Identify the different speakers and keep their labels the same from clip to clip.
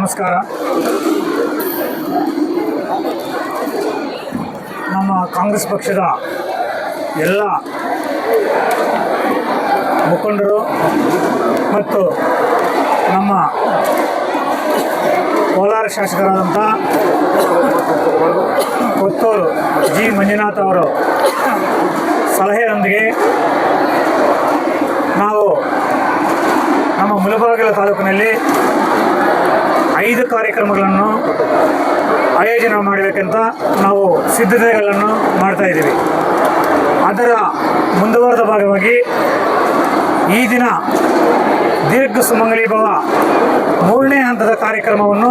Speaker 1: ನಮಸ್ಕಾರ. ನಮ್ಮ ಕಾಂಗ್ರೆಸ್ ಪಕ್ಷದ ಎಲ್ಲ ಮುಖಂಡರು ಮತ್ತು ನಮ್ಮ ಕೋಲಾರ ಶಾಸಕರಾದಂಥ ಕೊತ್ತೂರು ಜಿ. ಮಂಜುನಾಥ್ ಅವರು ಸಲಹೆಯೊಂದಿಗೆ ನಾವು ನಮ್ಮ ಮುಲಬಾಗಿಲ ತಾಲೂಕಿನಲ್ಲಿ ಐದು ಕಾರ್ಯಕ್ರಮಗಳನ್ನು ಆಯೋಜನೆ ಮಾಡಬೇಕಂತ ನಾವು ಸಿದ್ಧತೆಗಳನ್ನು ಮಾಡ್ತಾ ಇದ್ದೀವಿ. ಅದರ ಮುಂದುವರೆದ ಭಾಗವಾಗಿ ಈ ದಿನ ದೀರ್ಘ ಸುಮಂಗಲಿ ಭವ ಮೂರನೇ ಹಂತದ ಕಾರ್ಯಕ್ರಮವನ್ನು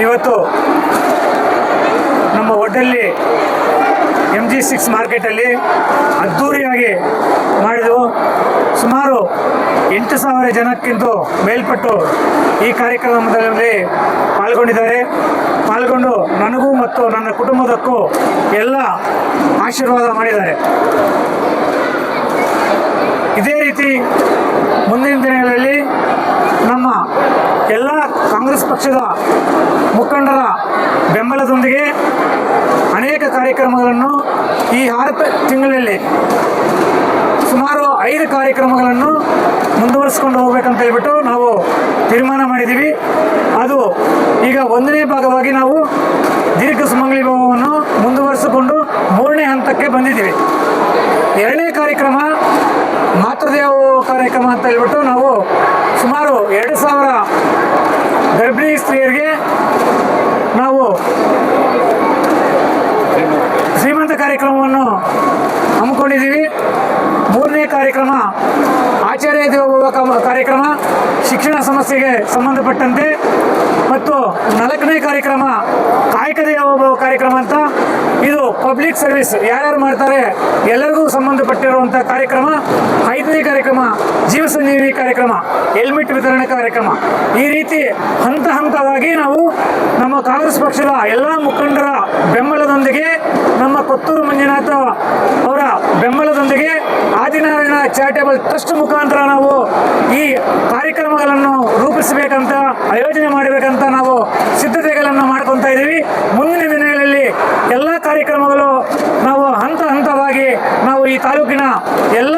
Speaker 1: ಇವತ್ತು ನಮ್ಮ ಒಡ್ಡಲ್ಲಿ ಎಂ ಜಿ ಸಿಕ್ಸ್ ಮಾರ್ಕೆಟಲ್ಲಿ ಅದ್ಧೂರಿಯಾಗಿ ಮಾಡಿದೆವು ಸುಮಾರು ಎಂಟು ಸಾವಿರ ಜನಕ್ಕಿಂತ ಮೇಲ್ಪಟ್ಟು ಈ ಕಾರ್ಯಕ್ರಮದಲ್ಲಿ ಪಾಲ್ಗೊಂಡಿದ್ದಾರೆ. ಪಾಲ್ಗೊಂಡು ನನಗೂ ಮತ್ತು ನನ್ನ ಕುಟುಂಬದಕ್ಕೂ ಎಲ್ಲ ಆಶೀರ್ವಾದ ಮಾಡಿದ್ದಾರೆ. ಇದೇ ರೀತಿ ಮುಂದಿನ ದಿನಗಳಲ್ಲಿ ನಮ್ಮ ಎಲ್ಲ ಕಾಂಗ್ರೆಸ್ ಪಕ್ಷದ ಮುಖಂಡರ ಬೆಂಬಲದೊಂದಿಗೆ ಅನೇಕ ಕಾರ್ಯಕ್ರಮಗಳನ್ನು ಈ ಆರು ತಿಂಗಳಲ್ಲಿ ಸುಮಾರು ಐದು ಕಾರ್ಯಕ್ರಮಗಳನ್ನು ಮುಂದುವರಿಸ್ಕೊಂಡು ಹೋಗ್ಬೇಕಂತ ಹೇಳ್ಬಿಟ್ಟು ನಾವು ತೀರ್ಮಾನ ಮಾಡಿದ್ದೀವಿ. ಅದು ಈಗ ಒಂದನೇ ಭಾಗವಾಗಿ ನಾವು ದೀರ್ಘ ಸುಮಂಗಲಿ ಭವವನ್ನು ಮುಂದುವರಿಸಿಕೊಂಡು ಮೂರನೇ ಹಂತಕ್ಕೆ ಬಂದಿದ್ದೀವಿ. ಎರಡನೇ ಕಾರ್ಯಕ್ರಮ ಮಾತೃದೇವ ಕಾರ್ಯಕ್ರಮ ಅಂತ ಹೇಳ್ಬಿಟ್ಟು ನಾವು ಸುಮಾರು ಎರಡು ಸಾವಿರ ಗರ್ಭಿಣಿ ಸ್ತ್ರೀಯರಿಗೆ ನಾವು ಶ್ರೀಮಂತ ಕಾರ್ಯಕ್ರಮವನ್ನು ಹಮ್ಮಿಕೊಂಡಿದ್ದೀವಿ. ಮೂರನೇ ಕಾರ್ಯಕ್ರಮ ಆಚಾರ್ಯ ಕ- ಕಾರ್ಯಕ್ರಮ, ಶಿಕ್ಷಣ ಸಮಸ್ಯೆಗೆ ಸಂಬಂಧಪಟ್ಟಂತೆ ಮತ್ತು ನಾಲ್ಕನೇ ಕಾರ್ಯಕ್ರಮ ಕಾಯಕ ದೇವೋಭವ ಕಾರ್ಯಕ್ರಮ ಅಂತ ಇದು ಪಬ್ಲಿಕ್ ಸರ್ವಿಸ್ ಯಾರ್ಯಾರು ಮಾಡ್ತಾರೆ? ಎಲ್ಲರಿಗೂ ಸಂಬಂಧಪಟ್ಟಿರುವಂಥ ಕಾರ್ಯಕ್ರಮ, ಐದನೇ ಕಾರ್ಯಕ್ರಮ ಜೀವ ಸಂಜೀವಿನಿ ಕಾರ್ಯಕ್ರಮ, ಹೆಲ್ಮೆಟ್ ವಿತರಣೆ ಕಾರ್ಯಕ್ರಮ. ಈ ರೀತಿ ಹಂತ ಹಂತವಾಗಿ ನಾವು ನಮ್ಮ ಕಾಂಗ್ರೆಸ್ ಪಕ್ಷದ ಎಲ್ಲ ಮುಖಂಡರ ಬೆಂಬಲದೊಂದಿಗೆ ನಮ್ಮ ಕೊತ್ತೂರು ಮಂಜುನಾಥ ಅವರ ಬೆಂಬಲದೊಂದಿಗೆ ಆದಿನಾರಾಯಣ ಚಾರಿಟೇಬಲ್ ಟ್ರಸ್ಟ್ ಮುಖಾಂತರ ನಾವು ಈ ಕಾರ್ಯಕ್ರಮಗಳನ್ನು ರೂಪಿಸಬೇಕಂತ, ಆಯೋಜನೆ ಮಾಡಬೇಕಂತ ನಾವು ಸಿದ್ಧತೆಗಳನ್ನು ಮಾಡ್ಕೊತಾ ಇದ್ದೀವಿ ಮುಂದಿನ ದಿನಗಳಲ್ಲಿ ಎಲ್ಲ ಕಾರ್ಯಕ್ರಮಗಳು ನಾವು ಹಂತ ಹಂತವಾಗಿ ನಾವು ಈ ತಾಲೂಕಿನ ಎಲ್ಲ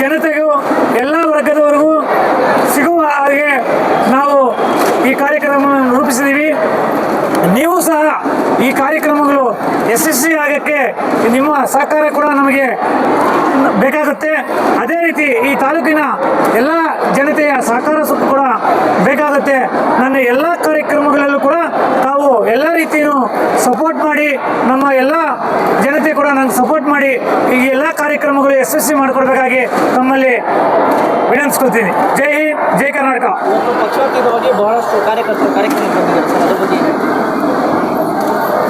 Speaker 1: ಜನತೆಗೂ, ಎಲ್ಲ ವರ್ಗದವರೆಗೂ ಸಿಗುವ ಹಾಗೆ ನಾವು ಈ ಕಾರ್ಯಕ್ರಮವನ್ನು ರೂಪಿಸಿದ್ದೀವಿ. ನೀವು ಸಹ ಈ ಕಾರ್ಯಕ್ರಮಗಳು ಯಶಸ್ವಿ ಆಗಕ್ಕೆ ನಿಮ್ಮ ಸಹಕಾರ ಕೂಡ ನಮಗೆ ಬೇಕಾಗುತ್ತೆ. ಅದೇ ರೀತಿ ಈ ತಾಲೂಕಿನ ಎಲ್ಲ ಜನತೆಯ ಸಹಕಾರ ಕೂಡ ಬೇಕಾಗುತ್ತೆ. ನನ್ನ ಎಲ್ಲ ಕಾರ್ಯಕ್ರಮಗಳಲ್ಲೂ ಕೂಡ ತಾವು ಎಲ್ಲ ರೀತಿಯೂ ಸಪೋರ್ಟ್ ಮಾಡಿ ನಮ್ಮ ಎಲ್ಲ ಜನತೆ ಕೂಡ ನನ್ನ ಸಪೋರ್ಟ್ ಮಾಡಿ ಈ ಎಲ್ಲ ಕಾರ್ಯಕ್ರಮಗಳು ಯಶಸ್ವಿ ಮಾಡಿಕೊಡ್ಬೇಕಾಗಿ ತಮ್ಮಲ್ಲಿ ವಿನಂತಿಸ್ಕೊಳ್ತೀನಿ. ಜೈ ಹಿಂದ್ ಜೈ ಕರ್ನಾಟಕ.
Speaker 2: ಪಕ್ಷಾತೀತವಾಗಿ ಬಹಳಷ್ಟು ಕಾರ್ಯಕರ್ತರು?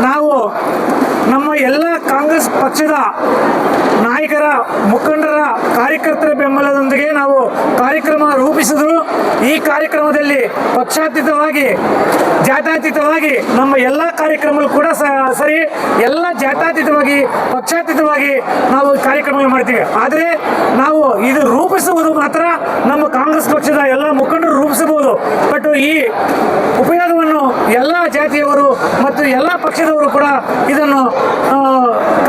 Speaker 1: ನಾವು ನಮ್ಮ ಎಲ್ಲ ಕಾಂಗ್ರೆಸ್ ಪಕ್ಷದ ನಾಯಕರ ಮುಖಂಡರ ಕಾರ್ಯಕರ್ತರ ಬೆಂಬಲದೊಂದಿಗೆ ನಾವು ಕಾರ್ಯಕ್ರಮ ರೂಪಿಸಿದ್ರು. ಈ ಕಾರ್ಯಕ್ರಮದಲ್ಲಿ ಪಕ್ಷಾತೀತವಾಗಿ, ಜಾತ್ಯಾತೀತವಾಗಿ ನಮ್ಮ ಎಲ್ಲ ಕಾರ್ಯಕ್ರಮಗಳು ಕೂಡ ಸರಿ, ಎಲ್ಲ ಜಾತ್ಯತೀತವಾಗಿ, ಪಕ್ಷಾತೀತವಾಗಿ ನಾವು ಕಾರ್ಯಕ್ರಮ ಮಾಡ್ತೀವಿ. ಆದರೆ ನಾವು ಇದು ರೂಪಿಸುವುದು ಮಾತ್ರ ನಮ್ಮ ಕಾಂಗ್ರೆಸ್ ಪಕ್ಷದ ಎಲ್ಲ ಮುಖಂಡರು ರೂಪಿಸಬಹುದು. ಬಟ್ ಈ ಉಪಯೋಗವನ್ನು ಎಲ್ಲ ಜಾತಿಯವರು ಮತ್ತು ಎಲ್ಲ ಪಕ್ಷದವರು ಕೂಡ ಇದನ್ನು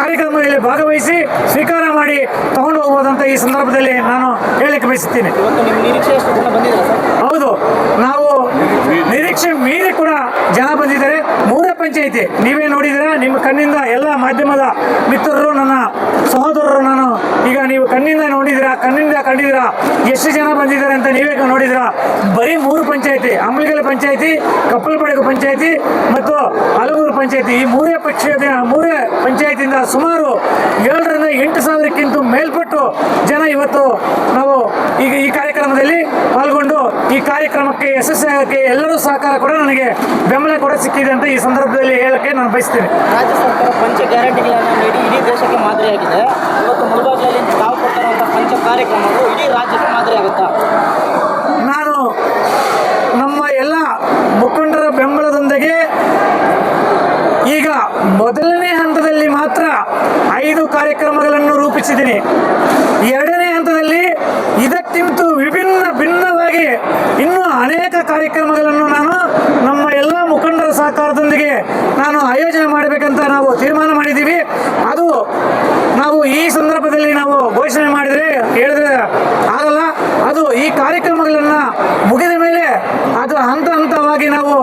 Speaker 1: ಕಾರ್ಯಕ್ರಮದಲ್ಲಿ ಭಾಗವಹಿಸಿ ಸ್ವೀಕಾರ ಮಾಡಿ ತಗೊಂಡು ಹೋಗ್ಬೋದಂತ ಈ ಸಂದರ್ಭದಲ್ಲಿ ನಾನು ಹೇಳಲಿಕ್ಕೆ ಬಯಸುತ್ತೇನೆ.
Speaker 2: ಇವತ್ತು ನಿಮ್ಮ ನಿರೀಕ್ಷೆ ಎಷ್ಟು ಜನ ಬಂದಿದ್ದಾರೆ ಸರ್
Speaker 1: ಹೌದು ನಾವು ಪಂಚಾಯಿತಿ. ನೀವೇ ನೋಡಿದ್ರೆ ನಿಮ್ಮ ಕಣ್ಣಿಂದ ಎಲ್ಲ ಮಾಧ್ಯಮದ ಮಿತ್ರರು, ನನ್ನ ಸಹೋದರರು, ನಾನು ಈಗ ನೀವು ಕಣ್ಣಿಂದ ನೋಡಿದ್ರಾ, ಕಣ್ಣಿಂದ ಕಂಡಿದ್ದೀರಾ ಎಷ್ಟು ಜನ ಬಂದಿದ್ದಾರೆ ಅಂತ ನೀವೇ ನೋಡಿದಿರ? ಬರೀ ಮೂರು ಪಂಚಾಯಿತಿ ಅಂಬಲಿಗಲ ಪಂಚಾಯಿತಿ, ಕಪ್ಪಲ್ಪಡಗು ಪಂಚಾಯಿತಿ ಮತ್ತು ಹಲಗೂರು ಪಂಚಾಯಿತಿ. ಈ ಮೂರೇ ಪಕ್ಷದ, ಮೂರೇ ಪಂಚಾಯಿತಿಯಿಂದ ಸುಮಾರು ಏಳರಿಂದ ಎಂಟು ಸಾವಿರಕ್ಕಿಂತ ಮೇಲ್ಪಟ್ಟು ಜನ ಇವತ್ತು ನಾವು ಈಗ ಈ ಕಾರ್ಯಕ್ರಮದಲ್ಲಿ ಪಾಲ್ಗೊಂಡು ಈ ಕಾರ್ಯಕ್ರಮಕ್ಕೆ ಯಶಸ್ವಿ ಎಲ್ಲರೂ ಸಹಕಾರ ಕೂಡ ನನಗೆ ಬೆಂಬಲ ಕೂಡ ಸಿಕ್ಕಿದೆ ಅಂತ ಈ ಸಂದರ್ಭದಲ್ಲಿ ಹೇಳಕ್ಕೆ ನಾನು ಬಯಸ್ತೇನೆ.
Speaker 2: ರಾಜ್ಯ ಸರ್ಕಾರ ಪಂಚ ಗ್ಯಾರಂಟಿಗಳನ್ನು ನೀಡಿ ಇಡೀ ದೇಶಕ್ಕೆ ಮಾದರಿಯಾಗಿದೆ. ಇವತ್ತು ಮುಳುಬಾಗಿಲಲ್ಲಿ ತಾವು ಕೊಟ್ಟಿರುವಂಥ ಪಂಚ ಕಾರ್ಯಕ್ರಮಗಳು ಇಡೀ ರಾಜ್ಯಕ್ಕೆ ಮಾದರಿಯಾಗುತ್ತಾ?
Speaker 1: ನಾನು ನಮ್ಮ ಎಲ್ಲ ಮುಖಂಡರ ಬೆಂಬಲದೊಂದಿಗೆ ಈಗ ಮೊದಲನೇ ಹಂತದಲ್ಲಿ ಮಾತ್ರ ಐದು ಕಾರ್ಯಕ್ರಮಗಳನ್ನು ರೂಪಿಸಿದ್ದೀನಿ. ಎರಡನೇ ಹಂತದಲ್ಲಿ ಇದಕ್ಕಿಂತ ವಿಭಿನ್ನ ಭಿನ್ನವಾಗಿ ಇನ್ನೂ ಅನೇಕ ಕಾರ್ಯಕ್ರಮಗಳನ್ನು ನಾನು ನಮ್ಮ ಸಹಕಾರದೊಂದಿಗೆ ನಾನು ಆಯೋಜನೆ ಮಾಡಬೇಕಂತ ನಾವು ತೀರ್ಮಾನ ಮಾಡಿದ್ದೀವಿ. ಅದು ನಾವು ಈ ಸಂದರ್ಭದಲ್ಲಿ ನಾವು ಘೋಷಣೆ ಮಾಡಿದರೆ ಹೇಳಿದ್ರೆ ಆಗಲ್ಲ. ಅದು ಈ ಕಾರ್ಯಕ್ರಮಗಳನ್ನು ಮುಗಿದ ಮೇಲೆ ಅದು ಹಂತ ಹಂತವಾಗಿ ನಾವು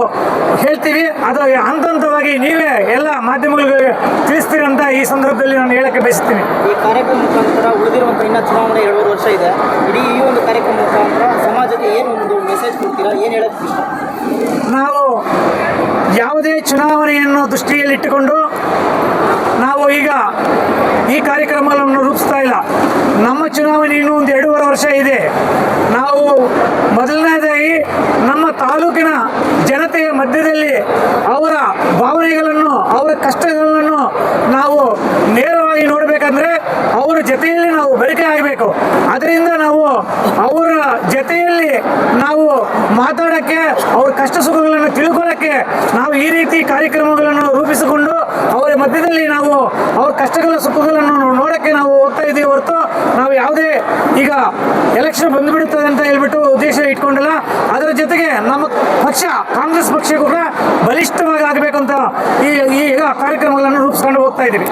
Speaker 1: ಹೇಳ್ತೀವಿ. ಅದು ಹಂತ ಹಂತವಾಗಿ ನೀವೇ ಎಲ್ಲ ಮಾಧ್ಯಮಗಳಿಗೆ ತಿಳಿಸ್ತೀರಂತ ಈ ಸಂದರ್ಭದಲ್ಲಿ ನಾನು ಹೇಳಕ್ಕೆ ಬಯಸ್ತೀನಿ.
Speaker 2: ಈ ಕಾರ್ಯಕ್ರಮ ಮುಖಾಂತರ ಉಳಿದಿರುವಂತಹ ಇನ್ನ ಚುನಾವಣೆ ಎರಡೂವರೆ ವರ್ಷ ಇದೆ. ಇಡೀ ಈ ಒಂದು ಕಾರ್ಯಕ್ರಮ ಮುಖಾಂತರ ಸಮಾಜಕ್ಕೆ ಏನು ಒಂದು ಮೆಸೇಜ್ ಕೊಡ್ತೀರಾ? ಏನು ಹೇಳಕ್ಕೆ
Speaker 1: ನಾವು ಯಾವುದೇ ಚುನಾವಣೆಯನ್ನು ದೃಷ್ಟಿಯಲ್ಲಿಟ್ಟುಕೊಂಡು ನಾವು ಈಗ ಈ ಕಾರ್ಯಕ್ರಮಗಳನ್ನು ರೂಪಿಸ್ತಾ ಇಲ್ಲ. ನಮ್ಮ ಚುನಾವಣೆ ಇನ್ನೂ ಒಂದು ಎರಡೂವರೆ ವರ್ಷ ಇದೆ. ನಾವು ಮೊದಲನೇದಾಗಿ ನಮ್ಮ ತಾಲೂಕಿನ ಜನತೆಯ ಮಧ್ಯದಲ್ಲಿ ಅವರ ಭಾವನೆಗಳನ್ನು, ಅವರ ಕಷ್ಟಗಳನ್ನು ನಾವು ನೇರವಾಗಿ ನೋಡಬೇಕಂದ್ರೆ ಅವರ ಜೊತೆಯಲ್ಲಿ ನಾವು ಬೆಳಕೆ ಆಗಬೇಕು. ಅದರಿಂದ ನಾವು ಅವರ ಜೊತೆಯಲ್ಲಿ ನಾವು ಮಾತಾಡೋಕ್ಕೆ, ಅವ್ರ ಕಷ್ಟ ಸುಖಗಳನ್ನು ತಿಳ್ಕೊಳ್ಳೋಕ್ಕೆ ನಾವು ಈ ರೀತಿ ಕಾರ್ಯಕ್ರಮಗಳನ್ನು ರೂಪಿಸಿಕೊಂಡು ಅವರ ಮಧ್ಯದಲ್ಲಿ ನಾವು ಅವ್ರ ಕಷ್ಟಗಳ ಸುಖಗಳನ್ನು ನೋಡೋಕ್ಕೆ ನಾವು ಹೋಗ್ತಾ ಇದ್ದೀವಿ ಹೊರತು ನಾವು ಯಾವುದೇ ಈಗ ಎಲೆಕ್ಷನ್ ಬಂದ್ಬಿಡುತ್ತದೆ ಅಂತ ಹೇಳ್ಬಿಟ್ಟು ಉದ್ದೇಶ ಇಟ್ಕೊಂಡಿಲ್ಲ ಅದರ ಜೊತೆಗೆ ನಮ್ಮ ಪಕ್ಷ, ಕಾಂಗ್ರೆಸ್ ಪಕ್ಷ ಕೂಡ ಬಲಿಷ್ಠವಾಗಿ ಆಗಬೇಕು ಅಂತ ಈ ಈಗ ಕಾರ್ಯಕ್ರಮಗಳನ್ನು ರೂಪಿಸ್ಕೊಂಡು ಹೋಗ್ತಾ ಇದ್ದೀವಿ.